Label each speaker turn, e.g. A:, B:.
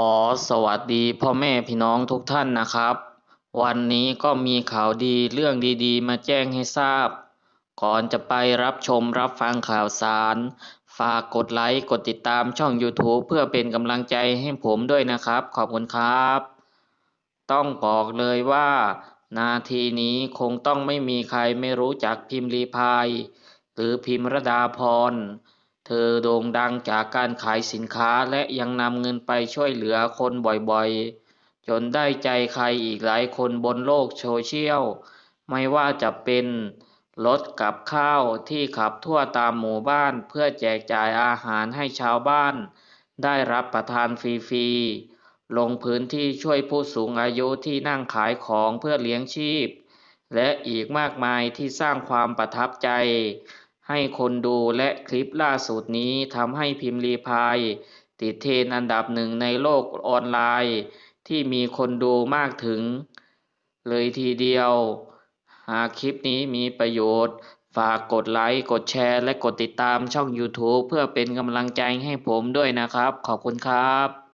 A: อสวัสดีพ่อแม่พี่น้องทุกท่านนะครับ วันนี้ก็มีข่าวดีเรื่องดีๆ มาแจ้งให้ทราบ ก่อนจะไปรับชมรับฟังข่าวสาร ฝากกดไลค์กดติดตามช่อง YouTube เพื่อเป็นกำลังใจให้ผมด้วยนะครับ ขอบคุณครับ ต้องบอกเลยว่า นาทีนี้คงต้องไม่มีใครไม่รู้จักพิมพ์ลีพาย หรือพิมรดาพร เธอโด่งดังจากการขายสินค้าและยังนำเงินไปช่วยเหลือคนบ่อยๆ จนได้ใจใครอีกหลายคนบนโลกโซเชียล ไม่ว่าจะเป็นรถกับข้าวที่ขับทั่วตามหมู่บ้านเพื่อแจกจ่ายอาหารให้ชาวบ้าน ได้รับประทานฟรีๆ ลงพื้นที่ช่วยผู้สูงอายุที่นั่งขายของเพื่อเลี้ยงชีพ และอีกมากมายที่สร้างความประทับใจ ให้คนดูและคลิปล่าสุดนี้ทำให้พิมพ์ลีพาย ติดเทรนอันดับหนึ่งในโลกออนไลน์ ที่มีคนดูมากถึง เลยทีเดียว หากคลิปนี้มีประโยชน์ ฝากกดไลค์ กดแชร์ และกดติดตามช่อง YouTube เพื่อเป็นกำลังใจให้ผมด้วยนะครับ ขอบคุณครับ